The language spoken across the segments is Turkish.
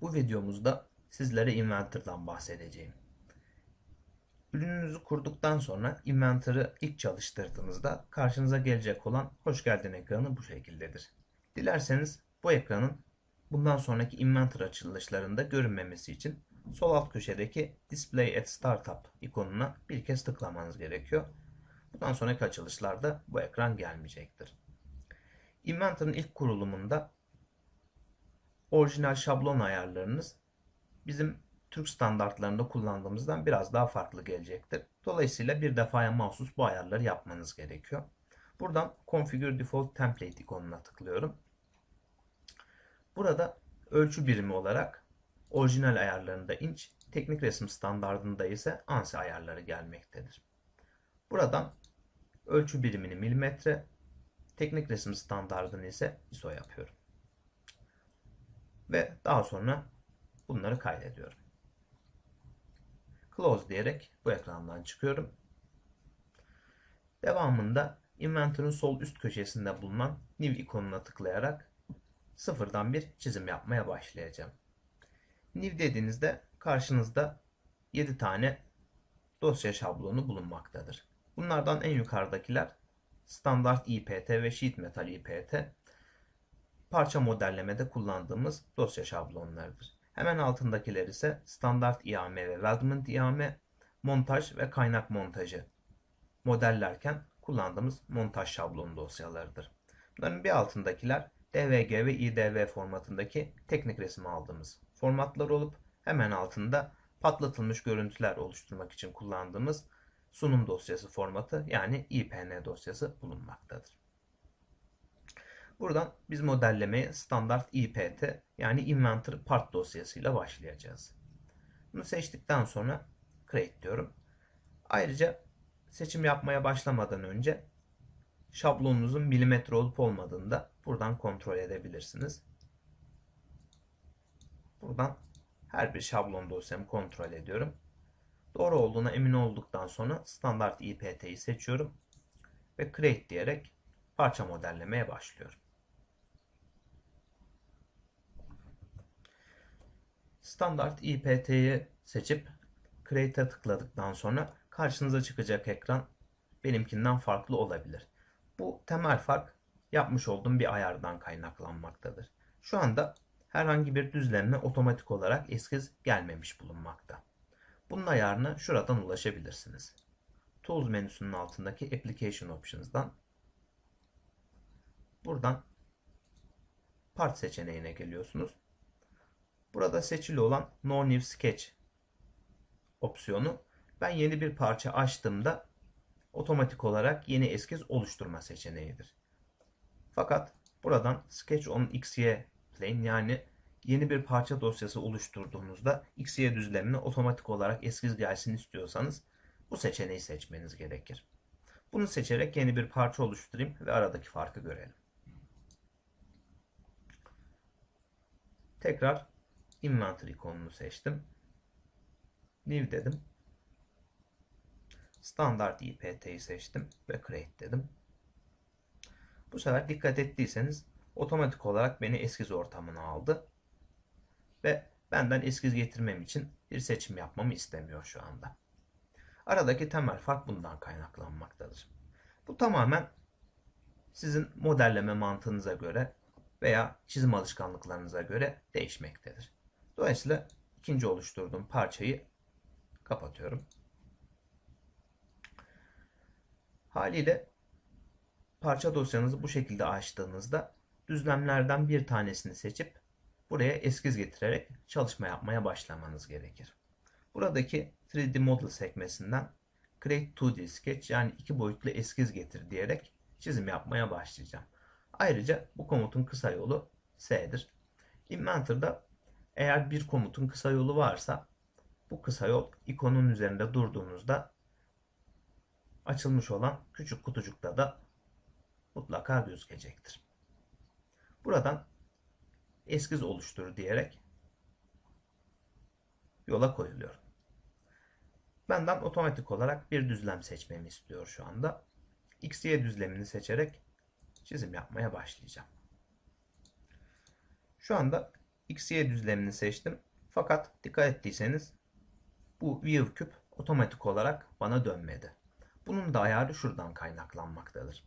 Bu videomuzda sizlere Inventor'dan bahsedeceğim. Ürününüzü kurduktan sonra Inventor'ı ilk çalıştırdığınızda karşınıza gelecek olan hoş geldin ekranı bu şekildedir. Dilerseniz bu ekranın bundan sonraki Inventor açılışlarında görünmemesi için sol alt köşedeki Display at Startup ikonuna bir kez tıklamanız gerekiyor. Bundan sonraki açılışlarda bu ekran gelmeyecektir. Inventor'ın ilk kurulumunda orijinal şablon ayarlarınız bizim Türk standartlarında kullandığımızdan biraz daha farklı gelecektir. Dolayısıyla bir defaya mahsus bu ayarları yapmanız gerekiyor. Buradan Configure Default Template ikonuna tıklıyorum. Burada ölçü birimi olarak orijinal ayarlarında inç, teknik resim standartında ise ANSI ayarları gelmektedir. Buradan ölçü birimini milimetre, teknik resim standartını ise ISO yapıyorum. Ve daha sonra bunları kaydediyorum. Close diyerek bu ekrandan çıkıyorum. Devamında Inventor'ın sol üst köşesinde bulunan New ikonuna tıklayarak sıfırdan bir çizim yapmaya başlayacağım. New dediğinizde karşınızda 7 tane dosya şablonu bulunmaktadır. Bunlardan en yukarıdakiler standart IPT ve sheet metal IPT parça modellemede kullandığımız dosya şablonlarıdır. Hemen altındakiler ise standart IAM ve weldment IAM, montaj ve kaynak montajı modellerken kullandığımız montaj şablonu dosyalarıdır. Bunların bir altındakiler DVG ve IDV formatındaki teknik resim aldığımız formatlar olup hemen altında patlatılmış görüntüler oluşturmak için kullandığımız sunum dosyası formatı yani IPN dosyası bulunmaktadır. Buradan biz modellemeye standart IPT yani Inventor Part dosyasıyla başlayacağız. Bunu seçtikten sonra Create diyorum. Ayrıca seçim yapmaya başlamadan önce şablonunuzun milimetre olup olmadığını da buradan kontrol edebilirsiniz. Buradan her bir şablon dosyamı kontrol ediyorum. Doğru olduğuna emin olduktan sonra standart IPT'yi seçiyorum ve Create diyerek parça modellemeye başlıyorum. Standart IPT'yi seçip Create'e tıkladıktan sonra karşınıza çıkacak ekran benimkinden farklı olabilir. Bu temel fark yapmış olduğum bir ayardan kaynaklanmaktadır. Şu anda herhangi bir düzlenme otomatik olarak eskiz gelmemiş bulunmakta. Bunun ayarına şuradan ulaşabilirsiniz. Tools menüsünün altındaki Application Options'dan buradan Part seçeneğine geliyorsunuz. Burada seçili olan No New Sketch opsiyonu ben yeni bir parça açtığımda otomatik olarak yeni eskiz oluşturma seçeneğidir. Fakat buradan Sketch on XY plane yani yeni bir parça dosyası oluşturduğunuzda XY düzlemine otomatik olarak eskiz gelsin istiyorsanız bu seçeneği seçmeniz gerekir. Bunu seçerek yeni bir parça oluşturayım ve aradaki farkı görelim. Tekrar Inventor ikonunu seçtim. New dedim. Standart IPT'yi seçtim ve Create dedim. Bu sefer dikkat ettiyseniz otomatik olarak beni eskiz ortamına aldı. Ve benden eskiz getirmem için bir seçim yapmamı istemiyor şu anda. Aradaki temel fark bundan kaynaklanmaktadır. Bu tamamen sizin modelleme mantığınıza göre veya çizim alışkanlıklarınıza göre değişmektedir. Dolayısıyla ikinci oluşturduğum parçayı kapatıyorum. Haliyle parça dosyanızı bu şekilde açtığınızda düzlemlerden bir tanesini seçip buraya eskiz getirerek çalışma yapmaya başlamanız gerekir. Buradaki 3D Model sekmesinden Create 2D Sketch yani iki boyutlu eskiz getir diyerek çizim yapmaya başlayacağım. Ayrıca bu komutun kısa yolu S'dir. Inventor'da eğer bir komutun kısa yolu varsa bu kısa yol ikonun üzerinde durduğunuzda açılmış olan küçük kutucukta da mutlaka gözükecektir. Buradan eskiz oluştur diyerek yola koyuluyor. Benden otomatik olarak bir düzlem seçmemi istiyor şu anda. XY düzlemini seçerek çizim yapmaya başlayacağım. Şu anda XY düzlemini seçtim. Fakat dikkat ettiyseniz bu view küp otomatik olarak bana dönmedi. Bunun da ayarı şuradan kaynaklanmaktadır.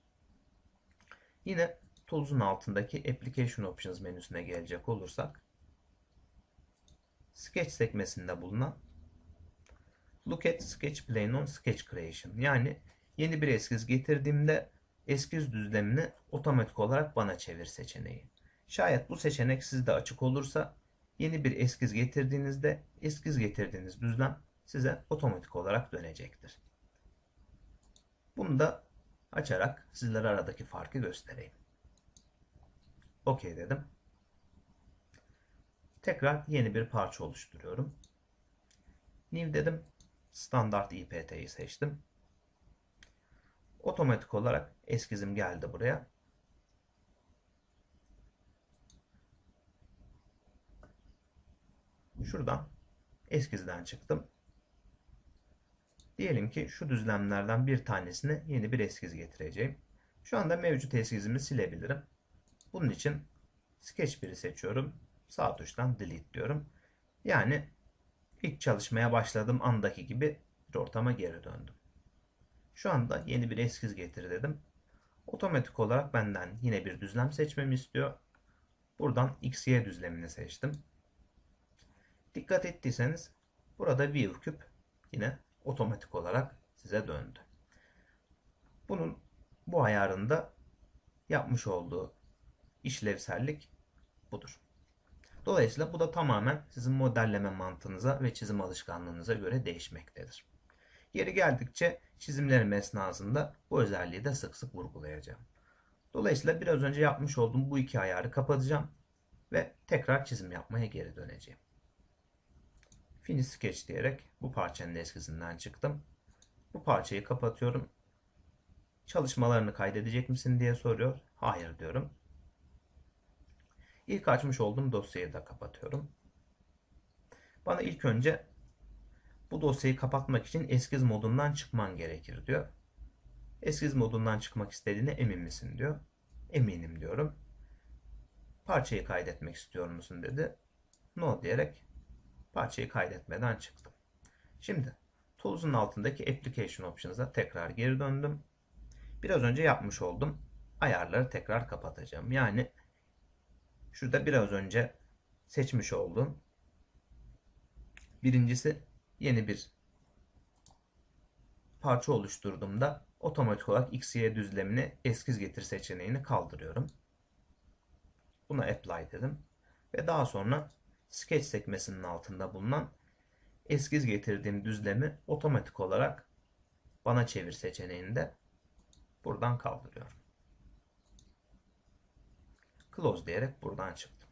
Yine Tools'un altındaki Application Options menüsüne gelecek olursak Sketch sekmesinde bulunan Look at Sketch Plane on Sketch Creation yani yeni bir eskiz getirdiğimde eskiz düzlemini otomatik olarak bana çevir seçeneği. Şayet bu seçenek sizde açık olursa yeni bir eskiz getirdiğinizde eskiz getirdiğiniz düzlem size otomatik olarak dönecektir. Bunu da açarak sizlere aradaki farkı göstereyim. OK dedim. Tekrar yeni bir parça oluşturuyorum. New dedim. Standart IPT'yi seçtim. Otomatik olarak eskizim geldi buraya. Şuradan eskizden çıktım. Diyelim ki şu düzlemlerden bir tanesine yeni bir eskiz getireceğim. Şu anda mevcut eskizimi silebilirim. Bunun için Sketch 1'i seçiyorum. Sağ tuştan Delete diyorum. Yani ilk çalışmaya başladığım andaki gibi bir ortama geri döndüm. Şu anda yeni bir eskiz getir dedim. Otomatik olarak benden yine bir düzlem seçmemi istiyor. Buradan XY düzlemini seçtim. Dikkat ettiyseniz burada view küp yine otomatik olarak size döndü. Bunun bu ayarında yapmış olduğu işlevsellik budur. Dolayısıyla bu da tamamen sizin modelleme mantığınıza ve çizim alışkanlığınıza göre değişmektedir. Yeri geldikçe çizimlerim esnasında bu özelliği de sık sık vurgulayacağım. Dolayısıyla biraz önce yapmış olduğum bu iki ayarı kapatacağım ve tekrar çizim yapmaya geri döneceğim. Finish Sketch diyerek bu parçanın eskizinden çıktım. Bu parçayı kapatıyorum. Çalışmalarını kaydedecek misin diye soruyor. Hayır diyorum. İlk açmış olduğum dosyayı da kapatıyorum. Bana ilk önce bu dosyayı kapatmak için eskiz modundan çıkman gerekir diyor. Eskiz modundan çıkmak istediğine emin misin diyor. Eminim diyorum. Parçayı kaydetmek istiyor musun dedi. No diyerek parçayı kaydetmeden çıktım. Şimdi Tools'un altındaki Application Options'a tekrar geri döndüm. Biraz önce yapmış oldum. Ayarları tekrar kapatacağım. Yani şurada biraz önce seçmiş olduğum birincisi yeni bir parça oluşturduğumda otomatik olarak XY düzlemini eskiz getir seçeneğini kaldırıyorum. Buna apply dedim. Ve daha sonra Sketch sekmesinin altında bulunan eskiz getirdiğim düzlemi otomatik olarak bana çevir seçeneğinde buradan kaldırıyorum. Close diyerek buradan çıktım.